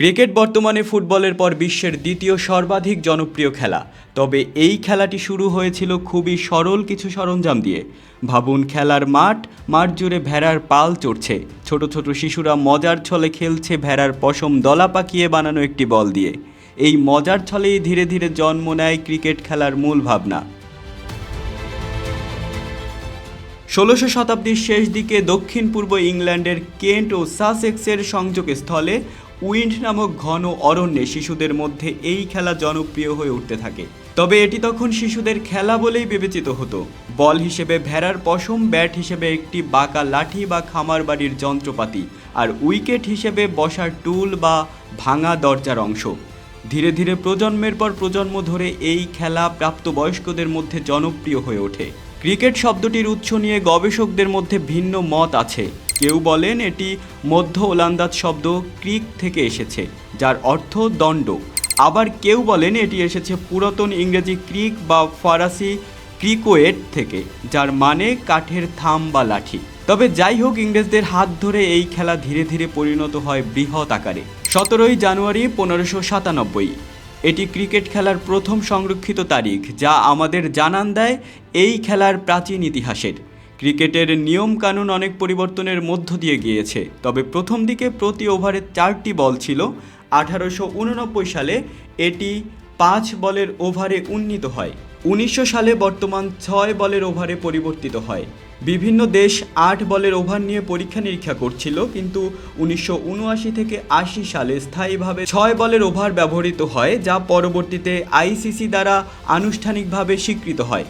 Cricket বর্তমানে ফুটবলের পর বিশ্বের দ্বিতীয় সর্বাধিক জনপ্রিয় খেলা। তবে এই খেলাটি শুরু হয়েছিল খুবই সরল কিছু সরঞ্জাম দিয়ে। ভাবুন, খেলার মাঠ মাঠ জুড়ে ভেড়ার পাল চড়ছে। ছোট ছোট শিশুরা মজার ছলে খেলছে ভেড়ার পশম দলা পাকিয়ে বানানো একটি বল দিয়ে। এই মজার ছলেই ধীরে ধীরে জন্ম নেয় ক্রিকেট খেলার মূল ভাবনা। ষোলোশো শতাব্দীর শেষ দিকে দক্ষিণ পূর্ব ইংল্যান্ডের কেন্ট ও সাসেক্সের সংযোগস্থলে উইন্ড নামক ঘন অরণ্যে শিশুদের মধ্যে এই খেলা জনপ্রিয় হয়ে উঠতে থাকে। তবে এটি তখন শিশুদের খেলা বলেই বিবেচিত হতো। বল হিসেবে ভেড়ার পশম, ব্যাট হিসেবে একটি বাঁকা লাঠি বা খামার বাড়ির যন্ত্রপাতি, আর উইকেট হিসেবে বসার টুল বা ভাঙা দরজার অংশ। ধীরে ধীরে প্রজন্মের পর প্রজন্ম ধরে এই খেলা প্রাপ্তবয়স্কদের মধ্যে জনপ্রিয় হয়ে ওঠে। ক্রিকেট শব্দটির উৎস নিয়ে গবেষকদের মধ্যে ভিন্ন মত আছে। কেউ বলেন এটি মধ্য ওলান্দাজ শব্দ ক্রিক থেকে এসেছে, যার অর্থ দণ্ড। আবার কেউ বলেন এটি এসেছে পুরাতন ইংরেজি ক্রিক বা ফরাসি ক্রিকোয়েট থেকে, যার মানে কাঠের থাম বা লাঠি। তবে যাই হোক, ইংরেজদের হাত ধরে এই খেলা ধীরে ধীরে পরিণত হয় বৃহৎ আকারে। সতেরোই জানুয়ারি পনেরোশো সাতানব্বই। এটি ক্রিকেট খেলার প্রথম সংরক্ষিত তারিখ, যা আমাদের জানান দেয় এই খেলার প্রাচীন ইতিহাসের। ক্রিকেটের নিয়ম কানুন অনেক পরিবর্তনের মধ্য দিয়ে গিয়েছে, তবে প্রথম দিকে প্রতি ওভারে চারটি বল ছিল। আঠারোশো উননব্বই সালে এটি পাঁচ বলের ওভারে উন্নীত হয়। উনিশশো সালে বর্তমান ছয় বলের ওভারে পরিবর্তিত হয়। বিভিন্ন দেশ আট বলের ওভার নিয়ে পরীক্ষা নিরীক্ষা করছিল, কিন্তু উনিশশো উনআশি থেকে আশি সালে স্থায়ীভাবে ছয় বলের ওভার ব্যবহৃত হয়, যা পরবর্তীতে আইসিসি দ্বারা আনুষ্ঠানিকভাবে স্বীকৃত হয়।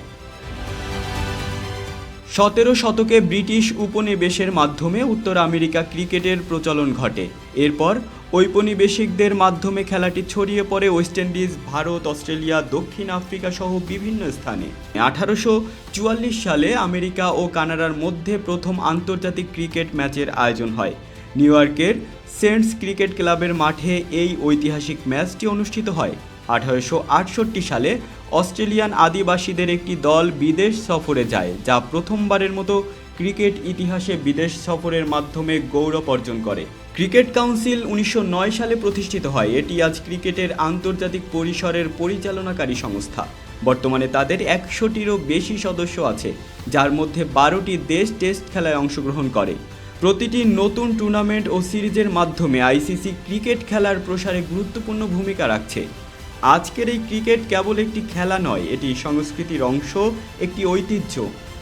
সতেরো শতকে ব্রিটিশ উপনিবেশের মাধ্যমে উত্তর আমেরিকা ক্রিকেটের প্রচলন ঘটে। এরপর ঔপনিবেশিকদের মাধ্যমে খেলাটি ছড়িয়ে পড়ে ওয়েস্ট ইন্ডিজ, ভারত, অস্ট্রেলিয়া, দক্ষিণ আফ্রিকা সহ বিভিন্ন স্থানে। আঠারোশো চুয়াল্লিশ সালে আমেরিকা ও কানাডার মধ্যে প্রথম আন্তর্জাতিক ক্রিকেট ম্যাচের আয়োজন হয়। নিউ ইয়র্কের সেন্টস ক্রিকেট ক্লাবের মাঠে এই ঐতিহাসিক ম্যাচটি অনুষ্ঠিত হয়। আঠারোশো আটষট্টি সালে অস্ট্রেলিয়ান আদিবাসীদের একটি দল বিদেশ সফরে যায়, যা প্রথমবারের মতো ক্রিকেট ইতিহাসে বিদেশ সফরের মাধ্যমে গৌরব অর্জন করে। ক্রিকেট কাউন্সিল উনিশশো নয় সালে প্রতিষ্ঠিত হয়। এটি আজ ক্রিকেটের আন্তর্জাতিক পরিসরের পরিচালনাকারী সংস্থা। বর্তমানে তাদের একশোটিরও বেশি সদস্য আছে, যার মধ্যে বারোটি দেশ টেস্ট খেলায় অংশগ্রহণ করে। প্রতিটি নতুন টুর্নামেন্ট ও সিরিজের মাধ্যমে আইসিসি ক্রিকেট খেলার প্রসারে গুরুত্বপূর্ণ ভূমিকা রাখছে। আজকের এই ক্রিকেট কেবল একটি খেলা নয়, এটি সংস্কৃতির অংশ, একটি ঐতিহ্য।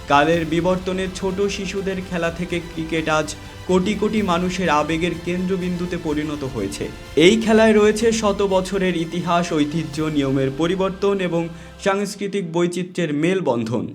কালের বিবর্তনের ছোট শিশুদের খেলা থেকে ক্রিকেট আজ কোটি কোটি মানুষের আবেগের কেন্দ্রবিন্দুতে পরিণত হয়েছে। এই খেলায় রয়েছে শত বছরের ইতিহাস, ঐতিহ্য, নিয়মের পরিবর্তন এবং সাংস্কৃতিক বৈচিত্র্যের মেলবন্ধন।